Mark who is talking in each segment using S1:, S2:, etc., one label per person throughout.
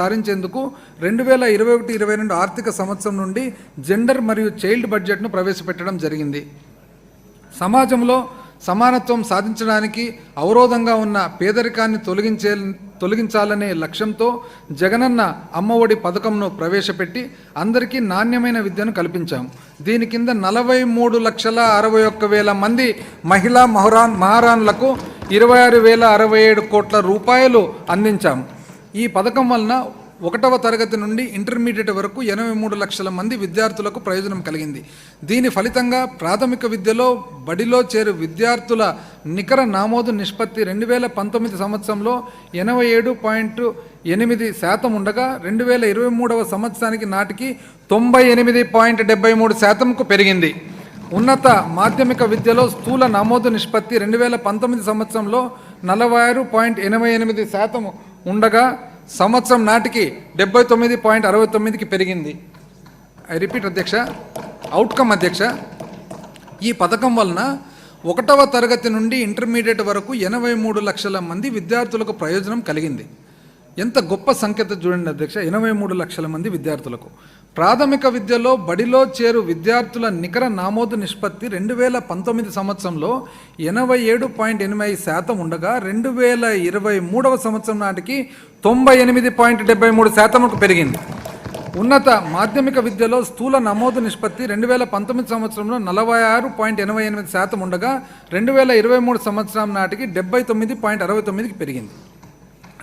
S1: సారించేందుకు రెండు వేల ఇరవై ఒకటి ఇరవై రెండు ఆర్థిక సంవత్సరం నుండి జెండర్ మరియు చైల్డ్ బడ్జెట్ను ప్రవేశపెట్టడం జరిగింది. సమాజంలో సమానత్వం సాధించడానికి అవరోధంగా ఉన్న పేదరికాన్ని తొలగించే తొలగించాలనే లక్ష్యంతో జగనన్న అమ్మఒడి పథకంను ప్రవేశపెట్టి అందరికీ నాణ్యమైన విద్యను కల్పించాం. దీని కింద నలభై మూడు లక్షల అరవై ఒక్క వేల మంది మహిళా మహరాన్ మహారాన్లకు ఇరవై ఆరు వేల అరవై ఏడు కోట్ల రూపాయలు అందించాం. ఈ పథకం వలన ఒకటవ తరగతి నుండి ఇంటర్మీడియట్ వరకు ఎనభై మూడు లక్షల మంది విద్యార్థులకు ప్రయోజనం కలిగింది. దీని ఫలితంగా ప్రాథమిక విద్యలో బడిలో చేరు విద్యార్థుల నికర నామోదు నిష్పత్తి రెండు వేల పంతొమ్మిది సంవత్సరంలో ఎనభై ఏడు పాయింట్ ఎనిమిది శాతం ఉండగా రెండు వేల ఇరవై మూడవ సంవత్సరానికి నాటికి తొంభై ఎనిమిది పాయింట్ డెబ్బై మూడు శాతంకు పెరిగింది. ఉన్నత మాధ్యమిక విద్యలో స్థూల నమోదు నిష్పత్తి రెండు వేల పంతొమ్మిది సంవత్సరంలో నలభై ఆరు పాయింట్ ఎనభై ఎనిమిది శాతం ఉండగా సంవత్సరం నాటికి డెబ్బై తొమ్మిది పాయింట్ అరవై తొమ్మిదికి పెరిగింది. ఐ రిపీట్ అధ్యక్ష అవుట్కమ్ అధ్యక్ష ఈ పథకం వలన ఒకటవ తరగతి నుండి ఇంటర్మీడియట్ వరకు ఎనభై మూడు లక్షల మంది విద్యార్థులకు ప్రయోజనం కలిగింది. ఎంత గొప్ప సంఖ్యత చూడండి అధ్యక్ష ఎనభై మూడు లక్షల మంది విద్యార్థులకు. ప్రాథమిక విద్యలో బడిలో చేరు విద్యార్థుల నికర నామోదు నిష్పత్తి రెండు వేల పంతొమ్మిది సంవత్సరంలో ఎనభై ఏడు పాయింట్ ఎనిమిది శాతం ఉండగా రెండు వేల ఇరవై మూడవ సంవత్సరం నాటికి తొంభై ఎనిమిది పాయింట్ డెబ్బై మూడు శాతంకు పెరిగింది. ఉన్నత మాధ్యమిక విద్యలో స్థూల నమోదు నిష్పత్తి రెండు వేల పంతొమ్మిది సంవత్సరంలో నలభై ఆరు పాయింట్ ఎనభై ఎనిమిది శాతం ఉండగా రెండు వేల ఇరవై మూడు సంవత్సరం నాటికి డెబ్బై తొమ్మిది పాయింట్ అరవై తొమ్మిదికి పెరిగింది.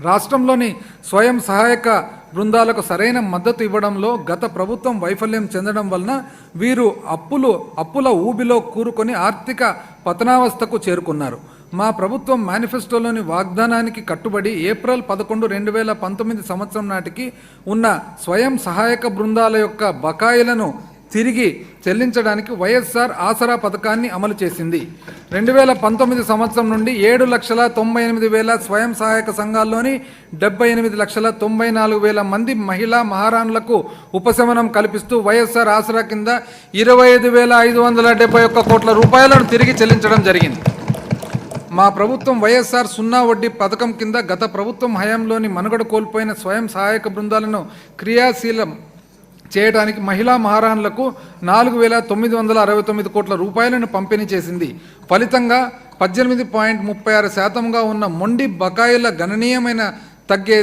S1: రాష్ట్రంలోని స్వయం సహాయక బృందాలకు సరైన మద్దతు ఇవ్వడంలో గత ప్రభుత్వం వైఫల్యం చెందడం వలన వీరు అప్పులు అప్పుల ఊబిలో కూరుకొని ఆర్థిక పతనావస్థకు చేరుకున్నారు. మా ప్రభుత్వం మేనిఫెస్టోలోని వాగ్దానానికి కట్టుబడి ఏప్రిల్ పదకొండు రెండు వేల పంతొమ్మిది సంవత్సరం నాటికి ఉన్న స్వయం సహాయక బృందాల యొక్క బకాయిలను తిరిగి చెల్లించడానికి వైఎస్ఆర్ ఆసరా పథకాన్ని అమలు చేసింది. రెండు వేల పంతొమ్మిది సంవత్సరం నుండి ఏడు లక్షల తొంభై ఎనిమిది వేల స్వయం సహాయక సంఘాల్లోని డెబ్బై ఎనిమిది లక్షల తొంభై నాలుగు వేల మంది మహిళా మహారాణులకు ఉపశమనం కల్పిస్తూ వైఎస్ఆర్ ఆసరా కింద ఇరవై ఐదు వేల ఐదు వందల డెబ్బై ఒక్క కోట్ల రూపాయలను తిరిగి చెల్లించడం జరిగింది. మా ప్రభుత్వం వైఎస్ఆర్ సున్నా వడ్డీ పథకం కింద గత ప్రభుత్వం హయాంలోని మనుగడ కోల్పోయిన స్వయం సహాయక బృందాలను క్రియాశీలం చేయడానికి మహిళా మహారాణులకు నాలుగు వేల తొమ్మిది వందల అరవై తొమ్మిది కోట్ల రూపాయలను పంపిణీ చేసింది. ఫలితంగా పద్దెనిమిది పాయింట్ ముప్పై ఆరు శాతంగా ఉన్న మొండి బకాయిల గణనీయమైన తగ్గే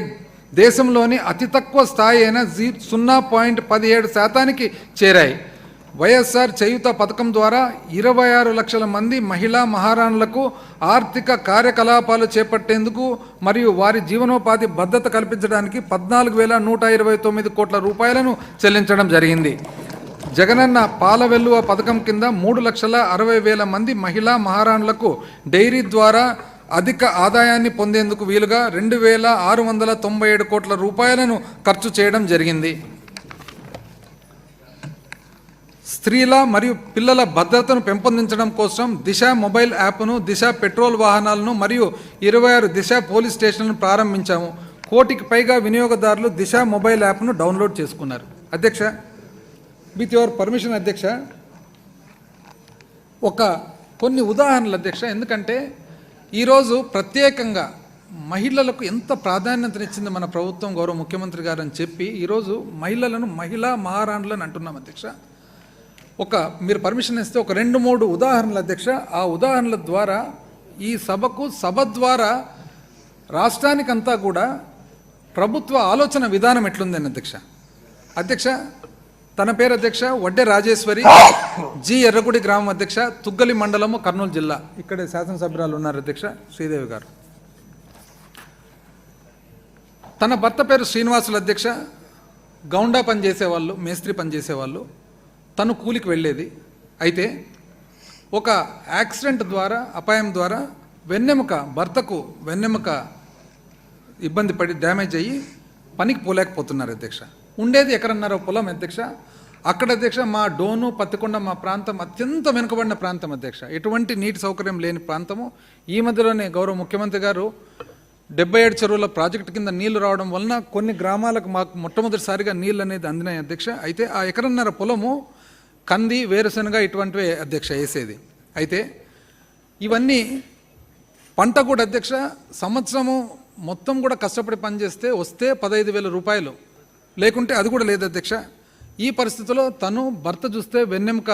S1: దేశంలోని అతి తక్కువ స్థాయి అయిన జీ సున్నా పాయింట్ పదిహేడు శాతానికి చేరాయి. వైఎస్ఆర్ చేయుత పథకం ద్వారా ఇరవై ఆరు లక్షల మంది మహిళా మహారాణులకు ఆర్థిక కార్యకలాపాలు చేపట్టేందుకు మరియు వారి జీవనోపాధి భద్రత కల్పించడానికి పద్నాలుగు వేల నూట ఇరవై తొమ్మిది కోట్ల రూపాయలను చెల్లించడం జరిగింది. జగనన్న పాల వెల్లువ పథకం కింద మూడు లక్షల అరవై వేల మంది మహిళా మహారాణులకు డైరీ ద్వారా అధిక ఆదాయాన్ని పొందేందుకు వీలుగా రెండు వేల ఆరు వందల తొంభై ఏడు కోట్ల రూపాయలను ఖర్చు చేయడం జరిగింది. స్త్రీల మరియు పిల్లల భద్రతను పెంపొందించడం కోసం దిశ మొబైల్ యాప్ను దిశ పెట్రోల్ వాహనాలను మరియు ఇరవై ఆరు దిశ పోలీస్ స్టేషన్లను ప్రారంభించాము. కోటికి పైగా వినియోగదారులు దిశ మొబైల్ యాప్ను డౌన్లోడ్ చేసుకున్నారు. అధ్యక్ష విత్ యువర్ పర్మిషన్ అధ్యక్ష ఒక కొన్ని ఉదాహరణలు అధ్యక్ష. ఎందుకంటే ఈరోజు ప్రత్యేకంగా మహిళలకు ఎంత ప్రాధాన్యతనిచ్చింది మన ప్రభుత్వం గౌరవ ముఖ్యమంత్రి గారు అని చెప్పి ఈరోజు మహిళలను మహిళా మహారాణులను అంటున్నాం అధ్యక్ష. ఒక మీరు పర్మిషన్ ఇస్తే ఒక రెండు మూడు ఉదాహరణలు అధ్యక్ష. ఆ ఉదాహరణల ద్వారా ఈ సభకు సభ ద్వారా రాష్ట్రానికంతా కూడా ప్రభుత్వ ఆలోచన విధానం ఎట్లుందని అధ్యక్ష. అధ్యక్ష తన పేరు అధ్యక్ష వడ్డే రాజేశ్వరి జి ఎర్రగుడి గ్రామం అధ్యక్ష తుగ్గలి మండలము కర్నూలు జిల్లా. ఇక్కడ శాసనసభ్యురాలు ఉన్నారు అధ్యక్ష శ్రీదేవి గారు. తన భర్త పేరు శ్రీనివాసులు అధ్యక్ష. గౌండా పనిచేసేవాళ్ళు మేస్త్రి పనిచేసేవాళ్ళు తను కూలికి వెళ్ళేది. అయితే ఒక యాక్సిడెంట్ ద్వారా అపాయం ద్వారా వెన్నెముక భర్తకు వెన్నెముక ఇబ్బంది పడి డ్యామేజ్ అయ్యి పనికి పోలేకపోతున్నారు అధ్యక్ష. ఉండేది ఎక్కడన్నారో పొలం అధ్యక్ష. అక్కడ అధ్యక్ష మా డోను పత్తికొండ మా ప్రాంతం అత్యంత వెనుకబడిన ప్రాంతం అధ్యక్ష. ఎటువంటి నీటి సౌకర్యం లేని ప్రాంతము. ఈ మధ్యలోనే గౌరవ ముఖ్యమంత్రి గారు డెబ్బై ఏడు చెరువుల ప్రాజెక్టు కింద నీళ్ళు రావడం వలన కొన్ని గ్రామాలకు మాకు మొట్టమొదటిసారిగా నీళ్ళు అనేది అందినాయి అధ్యక్ష. అయితే ఆ ఎకరన్నర పొలము కంది వేరుశనగ ఇటువంటివే అధ్యక్ష వేసేది. అయితే ఇవన్నీ పంట కూడా అధ్యక్ష సంవత్సరము మొత్తం కూడా కష్టపడి పనిచేస్తే వస్తే పదహైదు వేల రూపాయలు. లేకుంటే అది కూడా లేదు అధ్యక్ష. ఈ పరిస్థితిలో తను భర్త చూస్తే వెన్నెముక